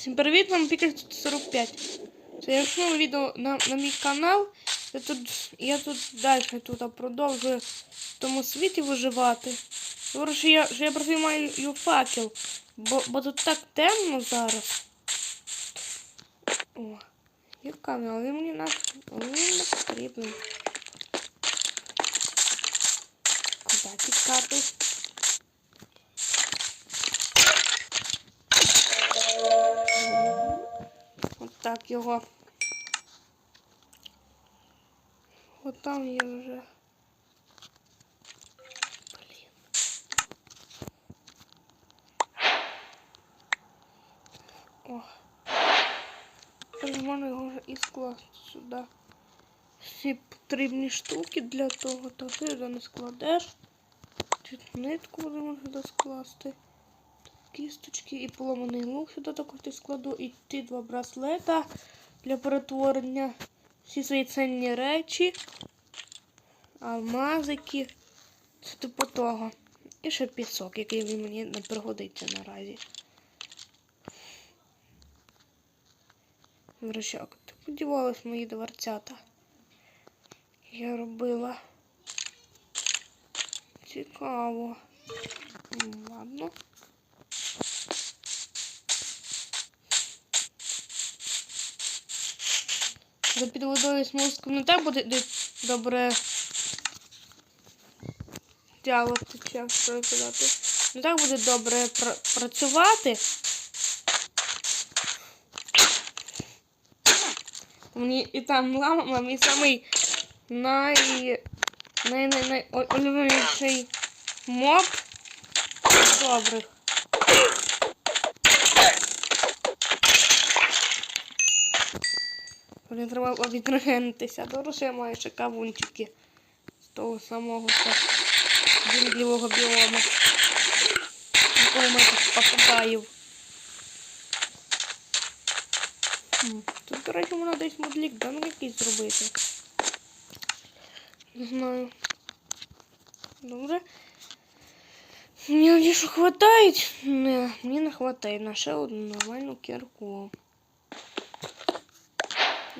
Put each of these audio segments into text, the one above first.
Всім привіт, вам Пікер 45. Це я вшнув відео на, на мій канал. Я тут, я тут далі тут продовжую в тому світі виживати. Говорю, що я, що я просто факел, бо, бо тут так темно зараз. О, є камінь, але мені на, не потрібен. Куди тікати? Так його. От там є вже. Блін. О. Тож можна його вже і скласти сюди. Всі потрібні штуки для того, то ти сюди не складеш. Тут нитку будемо сюди скласти кісточки і поломаний лук сюди також ти складу. І ті два браслета для перетворення. Всі свої цінні речі, алмазики. Це типу того. І ще пісок, який мені не пригодиться наразі. Вращак, ти подівались мої дверцята. Я робила. Цікаво. Ладно. За під водою мозком не так буде добре чи як що казати. Не так буде добре пр- працювати. Мені і там лама, мій самий най... най... най... най... моб добрих. Мені треба відрегенитися. Добре, що я маю ще кавунчики з того самого що біому. Якого ми тут попадаїв. Тут, до речі, можна десь модлік дам якийсь зробити. Не знаю. Добре. Мені що хватає? Не, мені не хватає на ще одну нормальну кірку.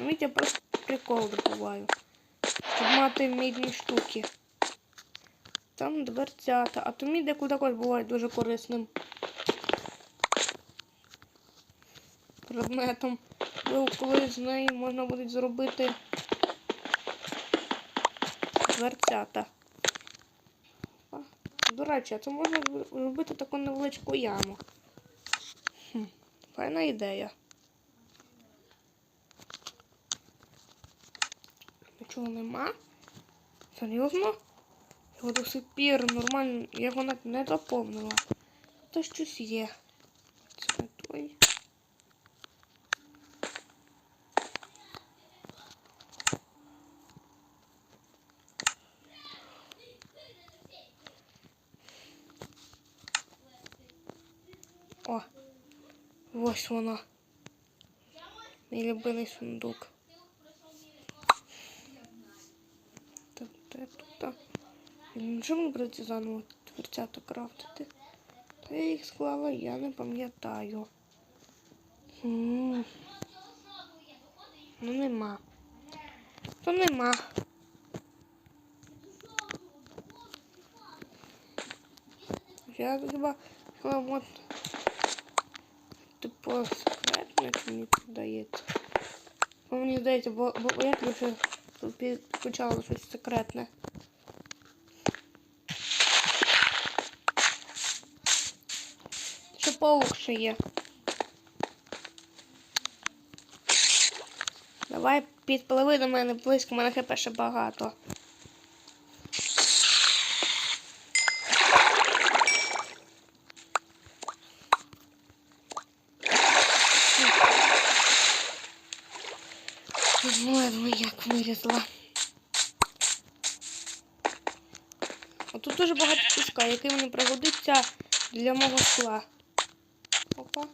Ну, видите, я просто прикол добуваю. Щоб мати мідні штуки. Там дверцята. А то мій декуди також буває дуже корисним предметом. Бо коли з неї можна буде зробити дверцята. До речі, а це можна зробити таку невеличку яму. Хм, файна ідея. Нічого нема. Серйозно? Його до сих пір нормально, я його не доповнила. То щось є. Це не той. О, ось воно. Мій сундук. Так, де тут? Нічого мені прийти заново дверцята крафтити. Та я їх склала, я не пам'ятаю. Ну нема. То нема. Я хіба от типу секретне мені здається. Бо мені здається, бо, бо я вже почала щось секретне. Паук ще є. Давай підпливи до мене близько, мене хп ще багато. Ладно, як вилізла. Тут дуже багато піска, який мені пригодиться для мого скла. Опа.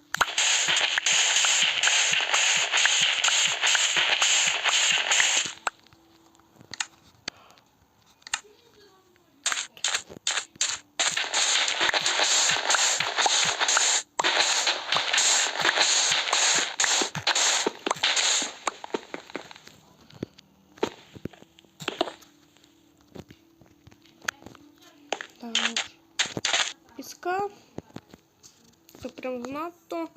прям занадто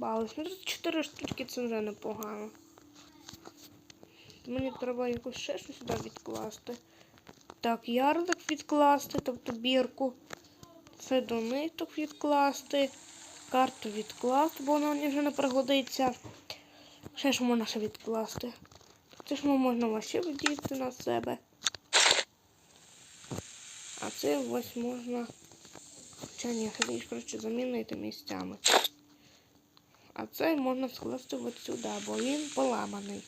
не. Ну тут 4 штучки це вже непогано. Мені треба якось ще щось сюди відкласти. Так, ярлик відкласти, тобто бірку. Це до ниток відкласти. Карту відкласти, бо вона мені вже не пригодиться. Ще ж можна ще відкласти. Це ж можна вообще вдіти на себе. А це ось можна. Хоча ні, коротше замінити місцями. А цей можна скласти от сюди, бо він поламаний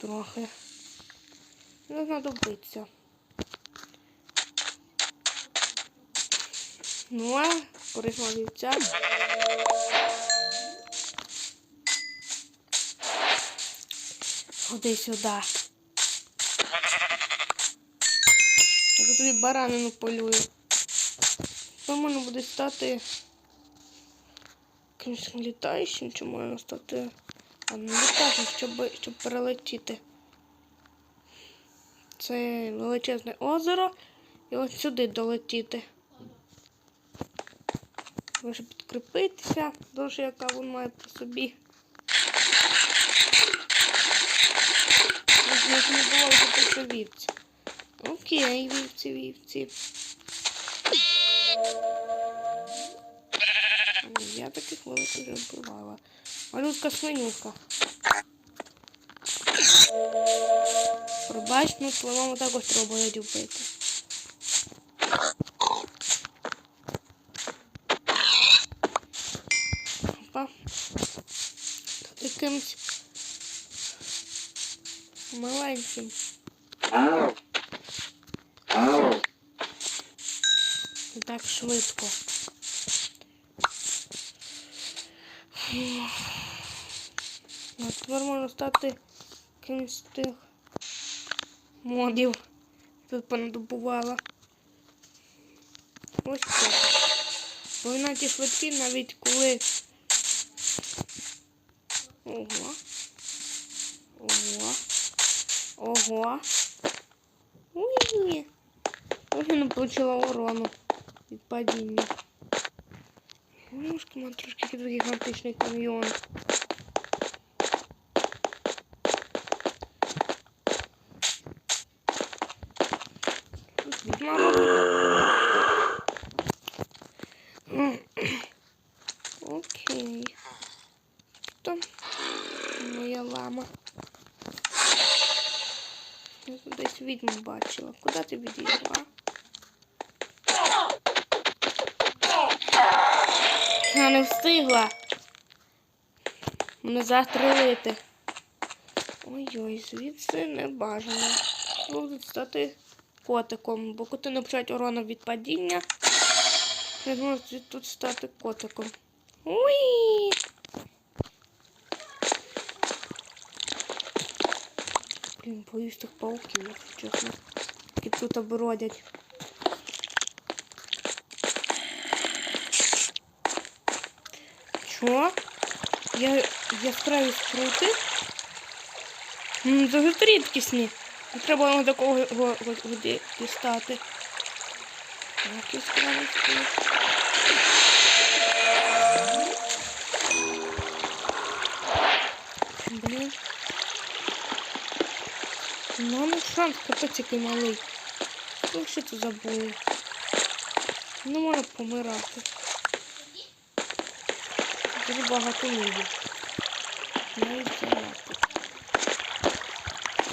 трохи. Не знадобиться. Ну, а корисна вівця. Ходи сюди. Я тобі баранину полюю. То можна буде стати якимось літаючим, чи можна стати а, не літаючим, щоб, щоб перелетіти. Це величезне озеро і ось сюди долетіти. Може підкріпитися, дуже яка він має собі. Ось не було вівці. Окей, вівці, вівці. Я таких вбивала. Малютка свинюка. Пробач, ну твою маму також треба буде вбити. Опа. Тут якимсь маленьким. Так швидко. Ну, тепер можна стати кимось з тих модів. Тут понадобувала. Ось так. Бо вона ті швидкі навіть коли. Ого. Ого. Ого. Уй. Ось вона отримала урону від падіння. Немножко має трошки такий гігантичний відьма. Окей. Там моя лама. Я тут десь відьму бачила. Куди ти відійшла? Я не встигла. Мене застрелити. Ой-ой, звідси не бажано. Буду стати котиком, бо коти не почать урону від падіння. Я зможу тут стати котиком. Уй! Блін, боюсь тих пауків, якщо чесно. Які тут бродять. Що? Я яскраві скрути? Дуже рідкісні. Не треба його такого го- го- годі дістати. Так, яскраві скрути. Блін. Ну, ну шанс капець який малий. Ну, що це забули? Не можна помирати. Дуже багато мідів. Навіть занадто.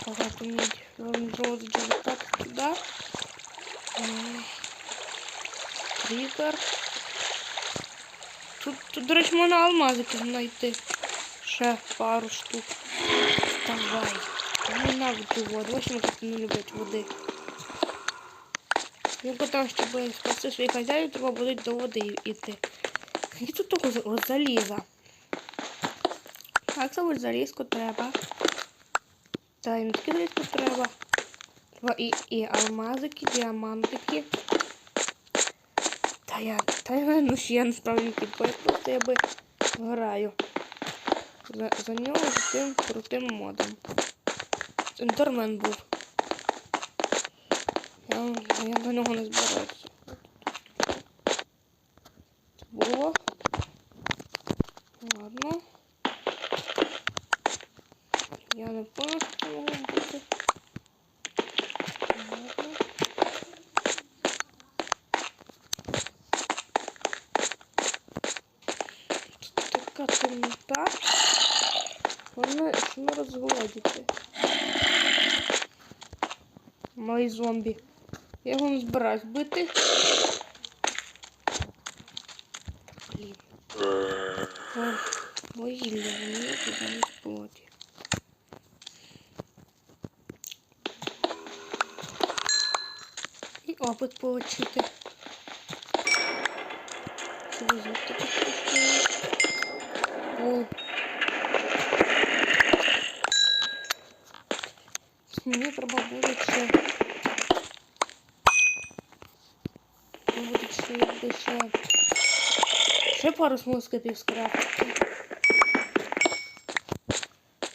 Багато мідів. Розджу так туди. М, Тригер. Тут, тут, до речі, можна алмазики знайти. Ще пару штук. Давай. Я ненавиджу воду. Ось вони тут не люблять води. Він потім, щоб спасти своїх хазяїв, треба буде до води йти. Скільки тут того за- заліза? Так, це залізку треба. Та і не тільки залізку треба. І, і алмазики, діамантики. Та я, та я, ну ще я насправді підбою, просто я би граю. За, за нього з тим крутим модом. Ендермен був. Я, я до нього не збираюся. Це було. Я не понял, що це могло бути. Ладно. Тут така темнота. Головне, що не розгладити. Мої зомбі. Я його не збираюсь бити. Блін. Вугілля, мені не плоті. І опит получити. Що ви за? О. Мені треба буде ще. Буде ще ще. Ще пару смоскопів скрафтити.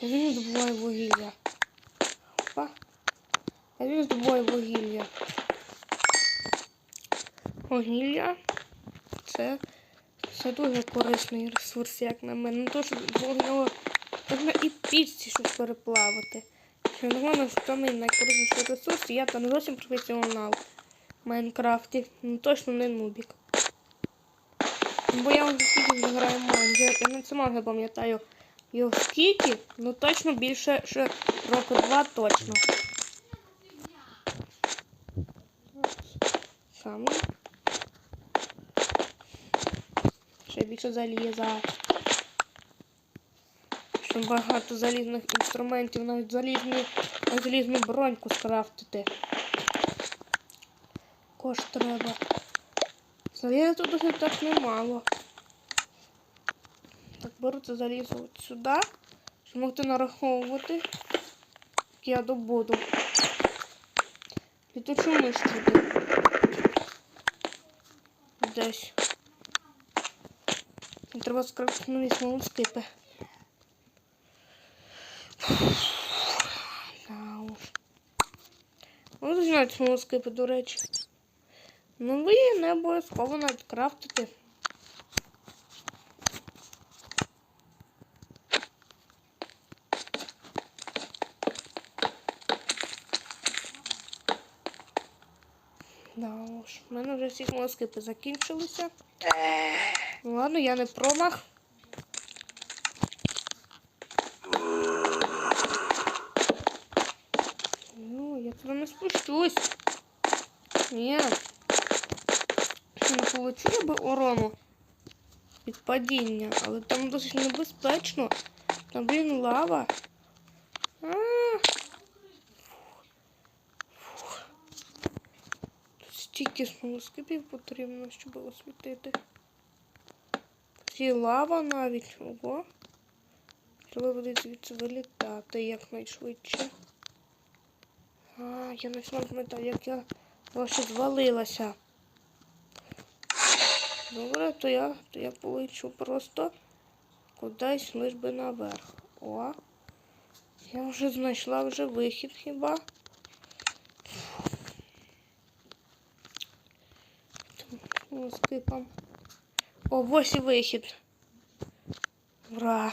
Я він здобуваю вугілля. Опа. Я він здобуваю вугілля. Вугілля. Це, це дуже корисний ресурс, як на мене. Не то, що вогнього можна і піці, щоб переплавати. Нормально, що мій найкорисніший ресурс, я там зовсім професіонал в Майнкрафті. Ну точно не нубік. Бо я вже скільки граю Майн. Я, я не сама не пам'ятаю його скільки, ну точно більше ще року два точно. Саме. Ще більше заліза. Ще багато залізних інструментів, навіть залізні, залізну броньку скрафтити. Кош треба. Заліза тут досить так немало. Так, беру це залізо от сюди, щоб могти нараховувати, як я добуду. Літучу миш туди. Десь. Треба скрафтити нові смолоскипи. Уж. Ну, знають смолоскипи, до речі. Ну, ви не обов'язково навіть крафтити. Да уж, в мене вже всі смолоскипи закінчилися. Ну ладно, я не промах. Я не спущусь. Ні. Не получу я би урону від падіння, але там досить небезпечно. Там, блін, лава. А, Фух. Тут стільки смолоскипів потрібно, щоб освітити. Ці лава навіть. Ого. Треба буде звідси вилітати якнайшвидше. А, я не пам'ятаю, як я ваша звалилася. Добре, то я, то я полечу просто кудись лиш би наверх. О. Я вже знайшла вже вихід хіба. Там, Скипом. О, ось і вихід. Ура!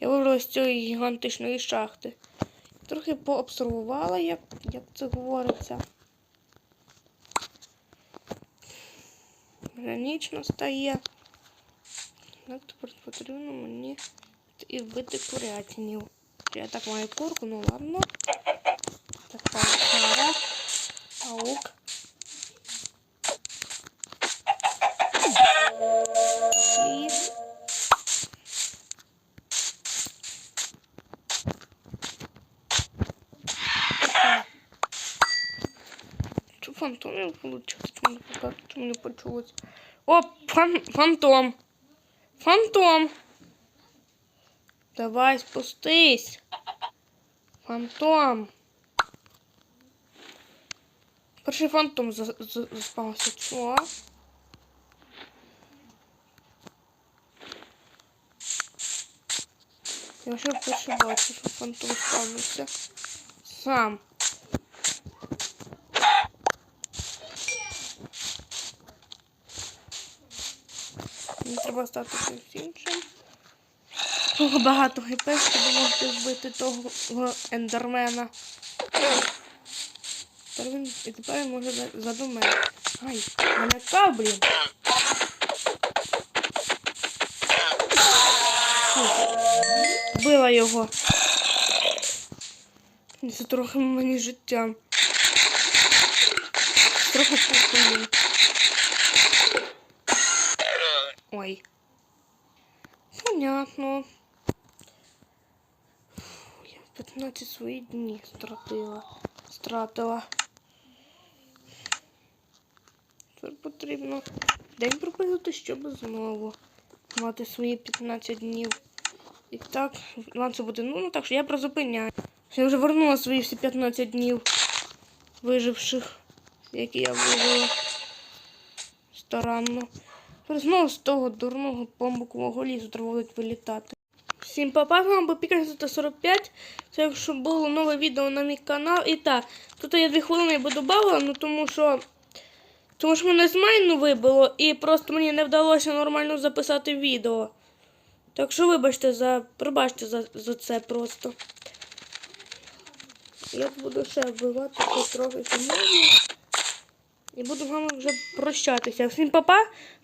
Я вибрала з цієї гігантичної шахти. Трохи пообсервувала, як, як це говориться. Гранічно стає. Так, тепер потрібно мені і вбити курятинів. Я так маю курку, ну ладно. Так, пара. Аук. Що фантомів получилось? Чому не не почулось? О, фан фантом. Фантом. Давай спустись. Фантом. Перший фантом за- за- заспався. Що? Я вже вперше бачу, фантом спавнився. Сам. Мені треба стати чимось іншим. Того багато хп, щоб можете вбити того ендермена. Тепер він, і тепер він може за- заду мене. Ай, мене блін. Вбила його. Це трохи мені життя. Трохи похуй. Понятно. Фу, Я 15 свої дні стратила. Стратила. Тепер потрібно день прописати, щоб знову мати свої 15 днів. І так, вам буде ну, так що я призупиняю. Я вже вернула свої всі 15 днів виживших, які я вижила старанно. Знову з того дурного бамбукового лісу треба будуть вилітати. Всім папа, з вами був Пікер 45. Це якщо було нове відео на мій канал. І так, тут я 2 хвилини би додала, ну тому що. Тому що мене з майну вибило і просто мені не вдалося нормально записати відео. Так що вибачте за. Пробачте за, за це просто. Я буду ще вбивати трохи. І буду з вами вже прощатися. Всім папа.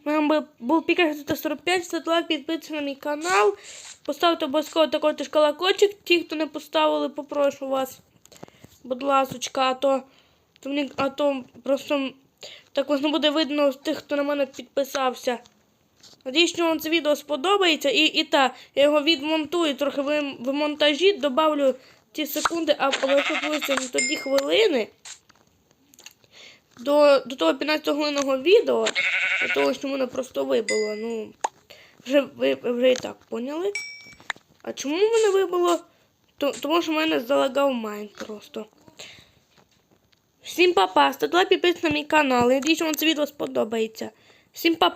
З вами був Пікер 45. Ставте лайк, підписуйтесь на мій канал. Поставте обов'язково такий теж колокольчик. Ті, хто не поставили, попрошу вас. Будь ласочка, а то, а то просто так вас не буде видно з тих, хто на мене підписався. Надіюсь, що вам це відео сподобається. І, і та, я його відмонтую трохи в, в монтажі, добавлю ті секунди, а обов'язково тоді хвилини до, до того 15 хвилинного відео, до того, що мене просто вибило. Ну, вже ви вже і так поняли. А чому мене вибило? Тому що мене залагав майн просто. Всім папа, ставте лайк, підписуйтесь на мій канал. Я надіюсь, що вам це відео сподобається. Всім папа.